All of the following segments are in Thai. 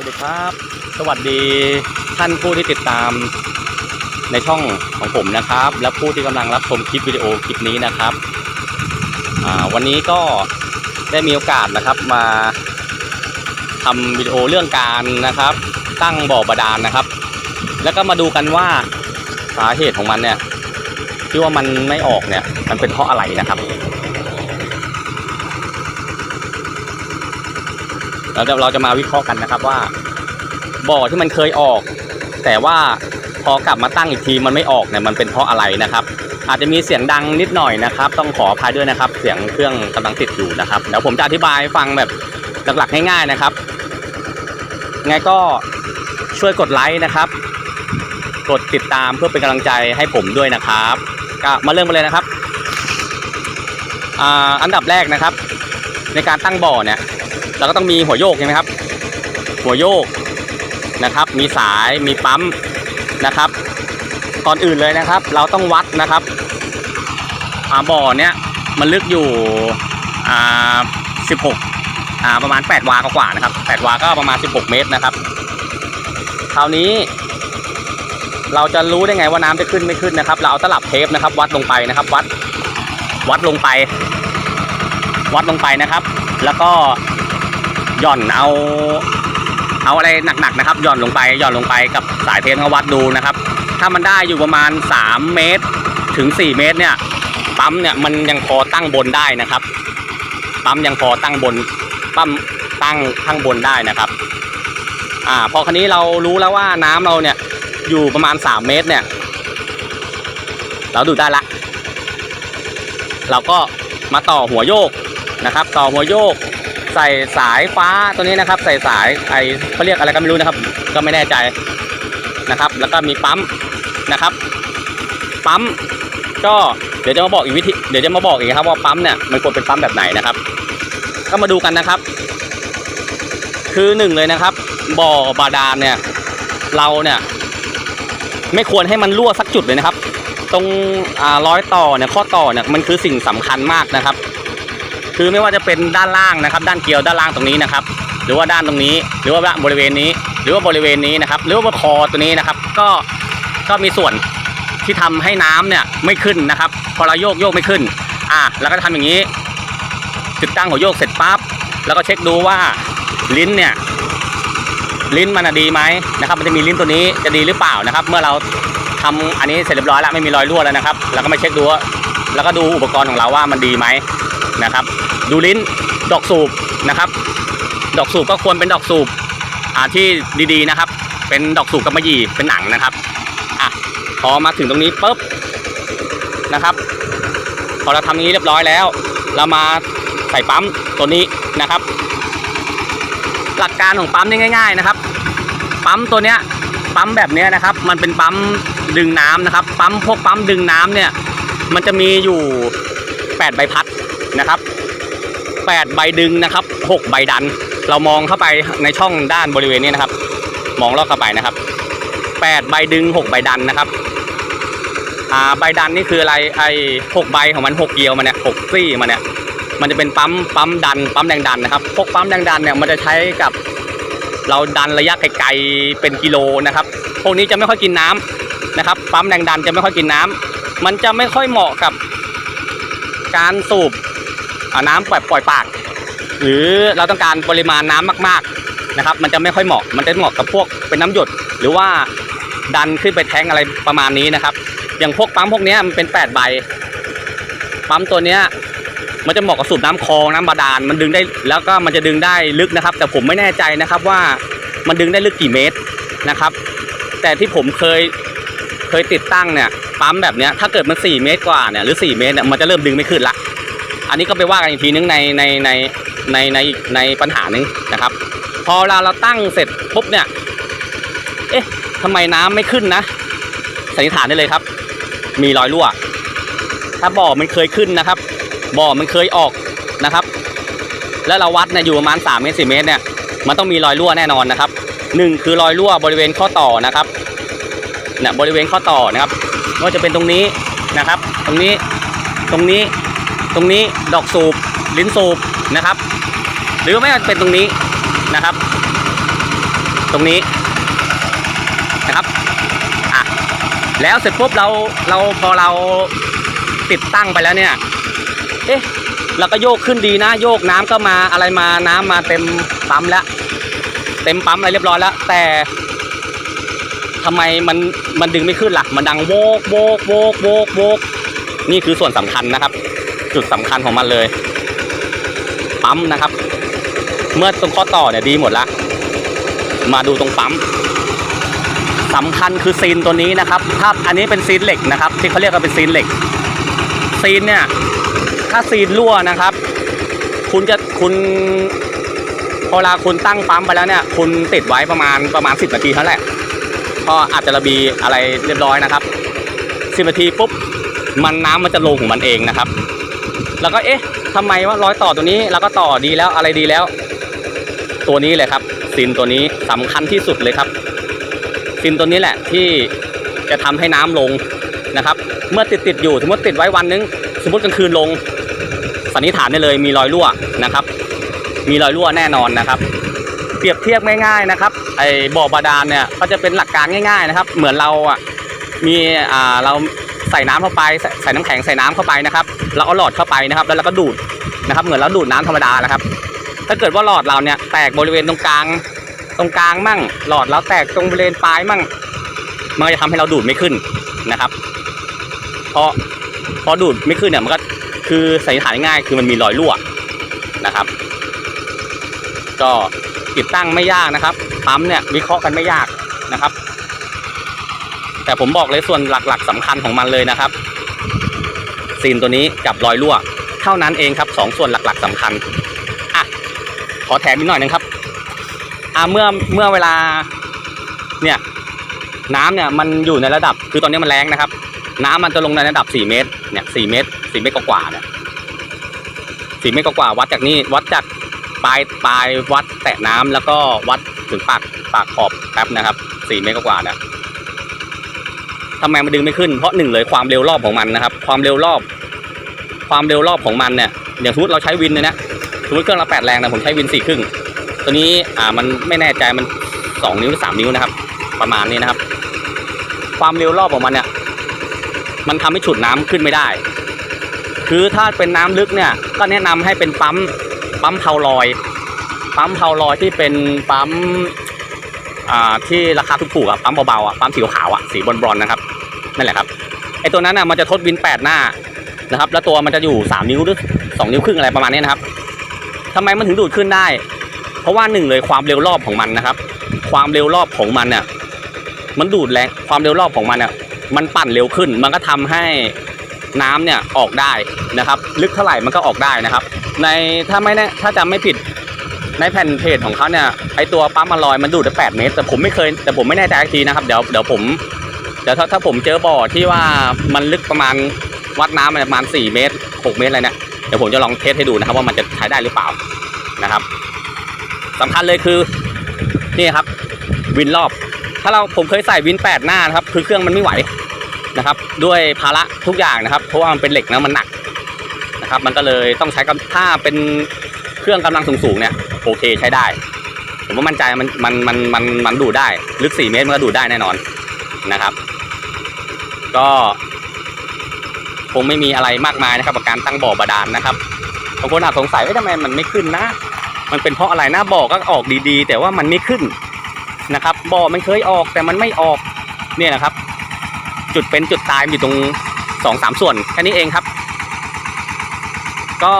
วัสดีครับ สวัสดีท่านผู้ที่ติดตามในช่องของผมนะครับ และผู้ที่กำลังรับชมคลิปวิดีโอคลิปนี้นะครับวันนี้ก็ได้มีโอกาสนะครับมาทำวิดีโอเรื่องการนะครับ ตั้งบ่อบาดาลนะครับ แล้วก็มาดูกันว่าสาเหตุของมันเนี่ยที่ว่ามันไม่ออกเนี่ยมันเป็นเพราะอะไรนะครับ เราจะเราจะมาวิเคราะห์กันนะครับว่า บ่อที่มันเคยออก แต่ว่าพอกลับมาตั้งอีกทีมันไม่ออกเนี่ยมันเป็นเพราะอะไรนะครับ อาจจะมีเสียงดังนิดหน่อยนะครับ ต้องขออภัยด้วยนะครับ เสียงเครื่องกำลังติดอยู่นะครับเดี๋ยวผมจะอธิบายฟังแบบหลักๆง่ายๆนะครับไงก็ช่วยกดไลค์นะครับ กดติดตามเพื่อเป็นกำลังใจให้ผมด้วยนะครับ ก็มาเริ่มกันเลยนะครับออันดับแรกนะครับ ในการตั้งบ่อเนี่ย เราก็ต้องมีหัวโยกใช่ไหมครับ หัวโยกนะครับ มีสายมีปั๊มนะครับ ก่อนอื่นเลยนะครับ เราต้องวัดนะครับอ่าบ่อเนี้ยมันลึกอยู่อ่า16อ่าประมาณ8วากว่านะครับ8วาก็ประมาณ16เมตรนะครับ คราวนี้ เราจะรู้ได้ไงว่าน้ำจะขึ้นไม่ขึ้นนะครับ เราเอาตลับเทปนะครับ วัดลงไปนะครับ วัดวัดลงไป วัดลงไปนะครับ แล้วก็ ย่อนเอา เอาอะไรหนักๆนะครับหย่อนลงไปหย่อนลงไปกับสายเทนเขาวัดดูนะครับ ถ้ามันได้อยู่ประมาณ 3 เมตรถึง 4 เมตรเนี่ยปั๊มเนี่ยมันยังพอตั้งบนได้นะครับปั๊มยังพอตั้งบนปั๊มตั้งข้างบนได้นะครับอ่าพอคันนี้เรารู้แล้วว่าน้ำเราเนี่ยอยู่ประมาณ 3 เมตรเนี่ย เราดูได้ละ เราก็มาต่อหัวโยกนะครับ ต่อหัวโยก ใส่สายฟ้าตัวนี้นะครับ ใส่สายไอเขาเรียกอะไรก็ไม่รู้นะครับ ก็ไม่แน่ใจนะครับ แล้วก็มีปั๊มนะครับ ปั๊มก็เดี๋ยวจะมาบอกอีกวิธีเดี๋ยวจะมาบอกอีกครับว่าปั๊มเนี่ยมันควรเป็นปั๊มแบบไหนนะครับ ก็มาดูกันนะครับ คือหนึ่งเลยนะครับ บ่อบาดาลเนี่ย เราเนี่ย ไม่ควรให้มันรั่วสักจุดเลยนะครับ ตรงอ่าร้อยต่อเนี่ยข้อต่อเนี่ยมันคือสิ่งสำคัญมากนะครับ คือไม่ว่าจะเป็นด้านล่างนะครับ ด้านเกลียวด้านล่างตรงนี้นะครับ หรือว่าด้านตรงนี้ หรือว่าบริเวณนี้ หรือว่าบริเวณนี้นะครับ หรือว่าคอตัวนี้นะครับ ก็ก็มีส่วนที่ทำให้น้ำเนี่ยไม่ขึ้นนะครับ พอเราโยกโยกไม่ขึ้น อะแล้วก็ทำอย่างนี้ ติดตั้งหัวโยกเสร็จปั๊บแล้วก็เช็คดูว่าลิ้นเนี่ยลิ้นมันดีไหมนะครับ มันจะมีลิ้นตัวนี้จะดีหรือเปล่านะครับ เมื่อเราทำอันนี้เสร็จเรียบร้อยแล้วไม่มีรอยรั่วแล้วนะครับ แล้วก็มาเช็คดูว่าแล้วก็ดูอุปกรณ์ของเราว่ามันดีไหม นะครับ ดูลิ้นดอกสูบนะครับ ดอกสูบก็ควรเป็นดอกสูบอ่าที่ดีๆนะครับ เป็นดอกสูบกำมะหยี่เป็นหนังนะครับอะพอมาถึงตรงนี้ปุ๊บนะครับ พอเราทำอย่างนี้เรียบร้อยแล้ว เรามาใส่ปั๊มตัวนี้นะครับ หลักการของปั๊มนี่ง่าย ๆนะครับ ปั๊มตัวเนี้ยปั๊มแบบเนี้ยนะครับ มันเป็นปั๊มดึงน้ำนะครับ ปั๊มพวกปั๊มดึงน้ำเนี่ย มันจะมีอยู่ 8 ใบพัด นะครับ8ใบดึงนะครับ6ใบดัน เรามองเข้าไปในช่องด้านบริเวณนี้นะครับ มองลอดเข้าไปนะครับ8ใบดึง6ใบดันนะครับอ่าใบดันนี่คืออะไรไอ้6ใบของมัน6เกลียวมันเนี่ย6ซี่มันเนี่ยมันจะเป็นปั๊มปั๊มดันปั๊มแรงดันนะครับพวกปั๊มแรงดันเนี่ยมันจะใช้กับเราดันระยะไกลๆเป็นกิโลนะครับพวกนี้จะไม่ค่อยกินน้ำนะครับ ปั๊มแรงดันจะไม่ค่อยกินน้ำมันจะไม่ค่อยเหมาะกับการสูบ เอาน้ำปล่อยปล่อยปาก หรือเราต้องการปริมาณน้ำมากๆนะครับ มันจะไม่ค่อยเหมาะ มันจะเหมาะกับพวกเป็นน้ำหยด หรือว่าดันขึ้นไปแทงอะไรประมาณนี้นะครับ อย่างพวกปั๊มพวกนี้มันเป็น8ใบปั๊มตัวเนี้ยมันจะเหมาะกับสูบน้ำคลองน้ำบาดาลมันดึงได้แล้วก็มันจะดึงได้ลึกนะครับ แต่ผมไม่แน่ใจนะครับว่ามันดึงได้ลึกกี่เมตรนะครับ แต่ที่ผมเคยเคยติดตั้งเนี่ยปั๊มแบบเนี้ยถ้าเกิดมัน 4 เมตรกว่าเนี่ยหรือ 4 เมตรเนี่ยมันจะเริ่มดึงไม่ขึ้นละ อันนี้ก็ไปว่ากันอีกทีนึงในในในในในในปัญหานึงนะครับ พอเวลาเราตั้งเสร็จปุ๊บเนี่ย เอ๊ะทำไมน้ำไม่ขึ้นนะสันนิษฐานได้เลยครับ มีรอยรั่ว ถ้าบ่อมันเคยขึ้นนะครับ บ่อมันเคยออกนะครับ แล้วเราวัดเนี่ยอยู่ประมาณ3เมตร4เมตรเนี่ยมันต้องมีรอยรั่วแน่นอนนะครับหนึ่งคือรอยรั่วบริเวณข้อต่อนะครับเนี่ยบริเวณข้อต่อนะครับไม่ว่าจะเป็นตรงนี้นะครับ ตรงนี้ตรงนี้ ตรงนี้ดอกสูบลิ้นสูบนะครับ หรือไม่ว่าจะเป็นตรงนี้นะครับ ตรงนี้นะครับอะแล้วเสร็จปุ๊บเราเราพอเราติดตั้งไปแล้วเนี่ยเอ๊ะเราก็โยกขึ้นดีนะโยกน้ำก็มาอะไรมาน้ำมาเต็มปั๊มแล้วเต็มปั๊มอะไรเรียบร้อยแล้ว แต่ทำไมมันมันดึงไม่ขึ้นล่ะ มันดังโวกโวกโวกโวกโวกนี่คือส่วนสำคัญนะครับ จุดสำคัญของมันเลย ปั๊มนะครับ เมื่อตรงข้อต่อเนี่ยดีหมดละมาดูตรงปั๊มสำคัญคือซีนตัวนี้นะครับถ้าอันนี้เป็นซีนเหล็กนะครับ ที่เขาเรียกกันเป็นซีนเหล็ก ซีนเนี่ยถ้าซีนรั่วนะครับ คุณจะคุณพอเวลาคุณตั้งปั๊มไปแล้วเนี่ย คุณติดไว้ประมาณประมาณ 10 นาทีเท่านั้นแหละก็อาจจะระบีอะไรเรียบร้อยนะครับ 10 นาทีปุ๊บมันน้ำมันจะลงของมันเองนะครับ แล้วก็เอ๊ะทำไมว่ารอยต่อตัวนี้เราก็ต่อดีแล้วอะไรดีแล้ว ตัวนี้เลยครับซินตัวนี้สำคัญที่สุดเลยครับ ซินตัวนี้แหละที่จะทำให้น้ำลงนะครับ เมื่อติดติดอยู่สมมติติดไว้วันนึง สมมติกลางคืนลงสันนิษฐานได้เลยมีรอยรั่วนะครับ มีรอยรั่วแน่นอนนะครับ เปรียบเทียบง่ายๆนะครับไอ้บ่อบาดาลเนี่ยก็จะเป็นหลักการง่าย ๆนะครับ เหมือนเราอะมีอ่าเรา ใส่น้ำเข้าไปใส่ใสน้ำแข็งใส่น้ำเข้าไปนะครับเราเอาหลอดเข้าไปนะครับ แล้วเราก็ดูดนะครับ เหมือนเราดูดน้ำธรรมดาแหละครับ ถ้าเกิดว่าหลอดเราเนี่ยแตกบริเวณตรงกลาง ตรงกลางมั่ง หลอดเราแตกตรงบริเวณปลายมั่ง มันจะทำให้เราดูดไม่ขึ้นนะครับพอพอดูดไม่ขึ้นเนี่ยมันก็คือสันนิษฐานง่ายคือมันมีรอยรั่วนะครับ ก็ติดตั้งไม่ยากนะครับปั๊มเนี่ยวิเคราะห์กันไม่ยากนะครับ แต่ผมบอกเลยส่วนหลักๆสำคัญของมันเลยนะครับ ซีนตัวนี้กับรอยรั่ว เท่านั้นเองครับสองส่วนหลักๆสำคัญอะขอแถมอีกหน่อยหนึงครับอะเมื่อเมื่อเวลาเนี่ยน้ำเนี่ยมันอยู่ในระดับคือตอนนี้มันแรงนะครับ น้ำมันจะลงในระดับ 4 เมตรเนี่ย4เมตร 4 เมตรกว่าเนี่ย4เมตรกว่าวัดจากนี่วัดจากปลายปลายวัดแตะน้ำแล้วก็วัดถึงปากปากขอบแป๊บนะครับ4เมตรกว่าเนี่ย ทำไมมันดึงไม่ขึ้นเพราะหนึ่งเลยความเร็วรอบของมันนะครับ ความเร็วรอบ ความเร็วรอบของมันเนี่ยอย่างสมมติเราใช้วินเนี่ยนะสมมติเครื่องเราแปดแรงนะผมใช้วินสี่ครึ่งตัวนี้อ่ามันไม่แน่ใจมันสองนิ้วหรือสามนิ้วนะครับ ประมาณนี้นะครับ ความเร็วรอบของมันเนี่ย มันทำให้ฉุดน้ำขึ้นไม่ได้ คือถ้าเป็นน้ำลึกเนี่ย ก็แนะนำให้เป็นปั๊มปั๊มเพาลอย ปั๊มเพาลอยที่เป็นปั๊มอ่าที่ราคาถูกๆอะปั๊มเบาๆอะปั๊มสีขาวอะสีบรอนๆนะครับ นั่นแหละครับไอตัวนั้นน่ะมันจะทดวินแปดหน้านะครับ แล้วตัวมันจะอยู่สามนิ้วหรือสองนิ้วครึ่งอะไรประมาณนี้นะครับทำไมมันถึงดูดขึ้นได้ เพราะว่าหนึ่งเลยความเร็วรอบของมันนะครับ ความเร็วรอบของมันเนี่ยมันดูดแรงความเร็วรอบของมันเนี่ยมันปั่นเร็วขึ้น มันก็ทำให้น้ำเนี่ยออกได้นะครับ ลึกเท่าไหร่มันก็ออกได้นะครับ ในถ้าไม่น่ถ้าจำไม่ผิดในแผ่นเพจของเขาเนี่ยไอตัวปั๊มอลอยมันดูดได้แปดเมตร แต่ผมไม่เคยแต่ผมไม่แน่ใจทีนะครับ เดี๋ยวเดี๋ยวผม เดี๋ยวถ้าถ้าผมเจอบ่อที่ว่ามันลึกประมาณวัดน้ำประมาณสี่เมตรหกเมตรอะไรเนี่ยเดี๋ยวผมจะลองเทสให้ดูนะครับ ว่ามันจะใช้ได้หรือเปล่านะครับสำคัญเลยคือนี่ครับ วินรอบ ถ้าเราผมเคยใส่วินแปดหน้านะครับ คือเครื่องมันไม่ไหวนะครับ ด้วยภาระทุกอย่างนะครับ เพราะว่ามันเป็นเหล็กนะมันหนักนะครับ มันก็เลยต้องใช้กำถ้าเป็นเครื่องกำลังสูงๆเนี่ยโอเคใช้ได้ ผมว่ามั่นใจมันมันมันมันมันดูดได้ลึก 4 เมตรมันก็ดูดได้แน่นอนนะครับ ก็คงไม่มีอะไรมากมายนะครับกับการตั้งบ่อบาดาลนะครับบางคนอาจสงสัยว่าทำไมมันไม่ขึ้นนะ มันเป็นเพราะอะไรนะบ่อก็ออกดีๆ แต่ว่ามันไม่ขึ้นนะครับ บ่อมันเคยออกแต่มันไม่ออกเนี่ยนะครับ จุดเป็นจุดตายอยู่ตรงสองสามส่วนแค่นี้เองครับ ก็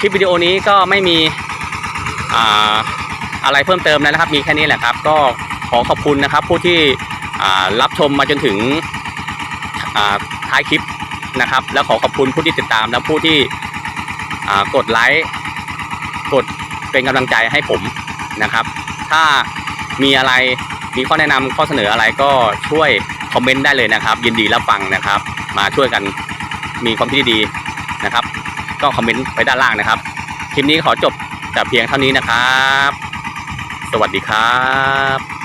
คลิปวิดีโอนี้ก็ไม่มีอ่าอะไรเพิ่มเติมแล้วนะครับ มีแค่นี้แหละครับ ก็ขอขอบคุณนะครับ ผู้ที่ รับชมมาจนถึงท้ายคลิปนะครับ แล้วขอขอบคุณผู้ที่ติดตามและผู้ที่กดไลค์กดเป็นกำลังใจให้ผมนะครับ ถ้ามีอะไรมีข้อแนะนำข้อเสนออะไรก็ช่วยคอมเมนต์ได้เลยนะครับ ยินดีรับฟังนะครับ มาช่วยกันมีความคิดดีนะครับ ก็คอมเมนต์ไว้ด้านล่างนะครับ คลิปนี้ขอจบแต่เพียงเท่านี้นะครับ สวัสดีครับ